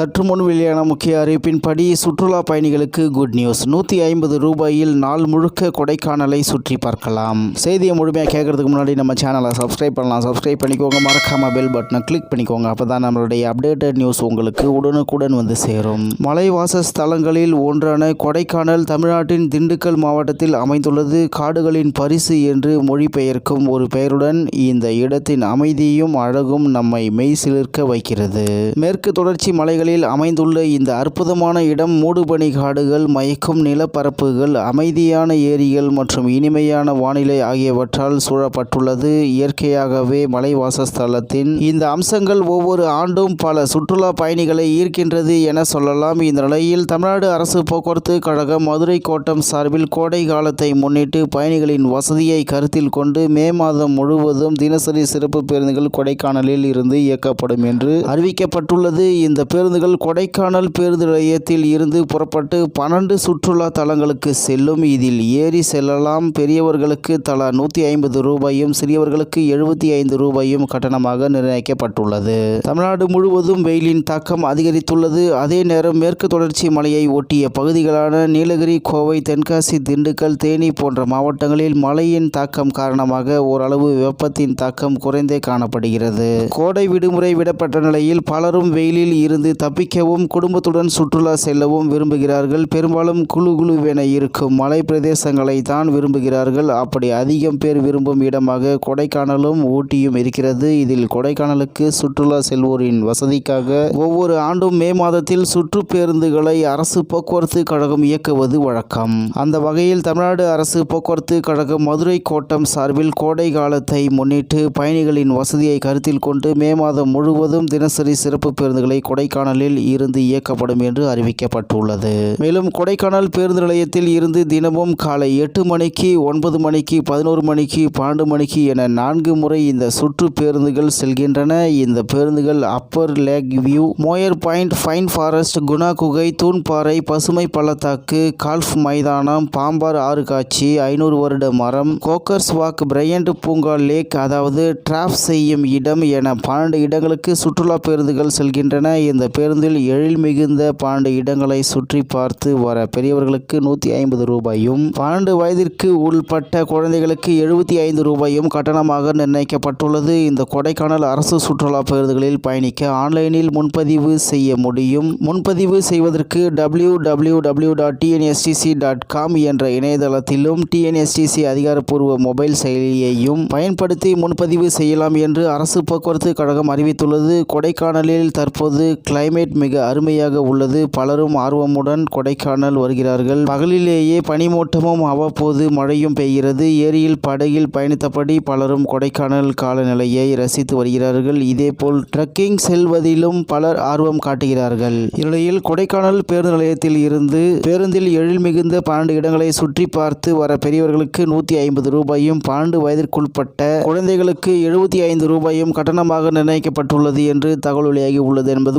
சற்று முன் வெளியான முக்கிய அறிவிப்பின்படி சுற்றுலா பயணிகளுக்கு குட் நியூஸ் நூற்றி ஐம்பது ரூபாயில் நாள் முழுக்க கொடைக்கானலை சுற்றி பார்க்கலாம். செய்தியை முழுமையாக கேட்கறதுக்கு முன்னாடி நம்ம சேனலை சப்ஸ்கிரைப் பண்ணலாம். சப்ஸ்கிரைப் பண்ணிக்கோங்க. மறக்காம பெல் பட்டனை கிளிக் பண்ணிக்கோங்க. அப்போ தான் நம்மளுடைய அப்டேட்டட் நியூஸ் உங்களுக்கு உடனுக்குடன் வந்து சேரும். மலைவாச ஸ்தலங்களில் ஒன்றான கொடைக்கானல் தமிழ்நாட்டின் திண்டுக்கல் மாவட்டத்தில் அமைந்துள்ளது. காடுகளின் பரிசு என்று மொழிபெயர்க்கும் ஒரு பெயருடன் இந்த இடத்தின் அமைதியும் அழகும் நம்மை மெய் சிலிர்க்க வைக்கிறது. மேற்கு தொடர்ச்சி மலைகளில் அமைந்துள்ள இந்த அற்புதமான இடம் மூடுபனி காடுகள் மயக்கும் நிலப்பரப்புகள் அமைதியான ஏரிகள் மற்றும் இனிமையான வானிலை ஆகியவற்றால் சூழப்பட்டுள்ளது. இயற்கையாகவே மலைவாசஸ்தலத்தின் இந்த அம்சங்கள் ஒவ்வொரு ஆண்டும் பல சுற்றுலா பயணிகளை ஈர்க்கின்றது என சொல்லலாம். இந்த நிலையில் தமிழ்நாடு அரசு போக்குவரத்து கழகம் மதுரை கோட்டம் சார்பில் கோடை காலத்தை முன்னிட்டு பயணிகளின் வசதியை கருத்தில் கொண்டு மே மாதம் முழுவதும் தினசரி சிறப்பு பேருந்துகள் கொடைக்கானலில் இருந்து இயக்கப்படும் என்று அறிவிக்கப்பட்டுள்ளது. இந்த பேருந்து பேருந்துகள் கொடைக்கானல் பேருந்து நிலையத்தில் இருந்து புறப்பட்டு பன்னெண்டு சுற்றுலா தலங்களுக்கு செல்லும். இதில் ஏறி செல்லலாம். பெரியவர்களுக்கு தலா நூற்றி ஐம்பது ரூபாயும் சிறியவர்களுக்கு எழுபத்தி ஐந்து ரூபாயும் கட்டணமாக நிர்ணயிக்கப்பட்டுள்ளது. தமிழ்நாடு முழுவதும் வெயிலின் தாக்கம் அதிகரித்துள்ளது. அதே நேரம் மேற்கு தொடர்ச்சி மலையை ஒட்டிய பகுதிகளான நீலகிரி கோவை தென்காசி திண்டுக்கல் தேனி போன்ற மாவட்டங்களில் மழையின் தாக்கம் காரணமாக ஓரளவு வெப்பத்தின் தாக்கம் குறைந்தே காணப்படுகிறது. கோடை விடுமுறை விடப்பட்ட நிலையில் பலரும் வெயிலில் இருந்து தப்பிக்கவும் குடும்பத்துடன் சுற்றுலா செல்லவும் விரும்புகிறார்கள். பெரும்பாலும் குழு குழுவென இருக்கும் மலை பிரதேசங்களை தான் விரும்புகிறார்கள். அப்படி அதிகம் பேர் விரும்பும் இடமாக கொடைக்கானலும் ஊட்டியும் இருக்கிறது. இதில் கொடைக்கானலுக்கு சுற்றுலா செல்வோரின் வசதிக்காக ஒவ்வொரு ஆண்டும் மே மாதத்தில் சுற்று பேருந்துகளை அரசு போக்குவரத்து கழகம் இயக்குவது வழக்கம். அந்த வகையில் தமிழ்நாடு அரசு போக்குவரத்து கழகம் மதுரை கோட்டம் சார்பில் கோடை காலத்தை முன்னிட்டு பயணிகளின் வசதியை கருத்தில் கொண்டு மே மாதம் முழுவதும் தினசரி சிறப்பு பேருந்துகளை கொடைக்கானல் கொடைக்கானலில் இருந்து இயக்கப்படும் என்று அறிவிக்கப்பட்டுள்ளது. மேலும் கொடைக்கானல் பேருந்து நிலையத்தில் இருந்து தினமும் காலை எட்டு மணிக்கு ஒன்பது மணிக்கு பதினோரு மணிக்கு பன்னெண்டு மணிக்கு என நான்கு முறை இந்த சுற்று பேருந்துகள் செல்கின்றன. இந்த பேருந்துகள் upper lake view Moir point pine forest Guna குகை தூண்பாறை பசுமை பள்ளத்தாக்கு கால்ஃப் மைதானம் பாம்பார் ஆறு காட்சி ஐநூறு வருட மரம் கோக்கர்ஸ் வாக் பிரையண்ட் பூங்கா லேக் அதாவது டிராப் செய்யும் இடம் என பன்னெண்டு இடங்களுக்கு சுற்றுலா பேருந்துகள் செல்கின்றன. இந்த பேருந்தில் எழில் மிகுந்த பன்னெண்டு இடங்களை சுற்றி பார்த்து வர பெரியவர்களுக்கு நூற்றி ஐம்பது ரூபாயும் பன்னெண்டு வயதிற்கு உள்பட்ட குழந்தைகளுக்கு எழுபத்தி ஐந்து ரூபாயும் கட்டணமாக நிர்ணயிக்கப்பட்டுள்ளது. இந்த கொடைக்கானல் அரசு சுற்றுலா பேருந்துகளில் பயணிக்க ஆன்லைனில் முன்பதிவு செய்ய முடியும். முன்பதிவு செய்வதற்கு W W W dot TNSTC dot com என்ற இணையதளத்திலும் டிஎன்எஸ்டிசி அதிகாரப்பூர்வ மொபைல் செயலியையும் பயன்படுத்தி முன்பதிவு செய்யலாம் என்று அரசு போக்குவரத்து கழகம் அறிவித்துள்ளது. கொடைக்கானலில் தற்போது கிளைமேட் மிக அருமையாக உள்ளது. பலரும் ஆர்வமுடன் கொடைக்கானல் வருகிறார்கள். பகலிலேயே பனிமூட்டமும் அவ்வப்போது மழையும் பெய்கிறது. ஏரியில் படகில் பயணித்தபடி பலரும் கொடைக்கானல் காலநிலையை ரசித்து வருகிறார்கள். இதேபோல் ட்ரக்கிங் செல்வதிலும் பலர் ஆர்வம் காட்டுகிறார்கள். இந்நிலையில் கொடைக்கானல் பேருந்து நிலையத்தில் இருந்து பேருந்தில் எழில் மிகுந்த பன்னெண்டு இடங்களை சுற்றி பார்த்து வர பெரியவர்களுக்கு நூற்றி ஐம்பது ரூபாயும் பன்னெண்டு வயதிற்குட்பட்ட குழந்தைகளுக்கு எழுபத்தி ஐந்து ரூபாயும் கட்டணமாக நிர்ணயிக்கப்பட்டுள்ளது என்று தகவல் வெளியாகி உள்ளது என்பது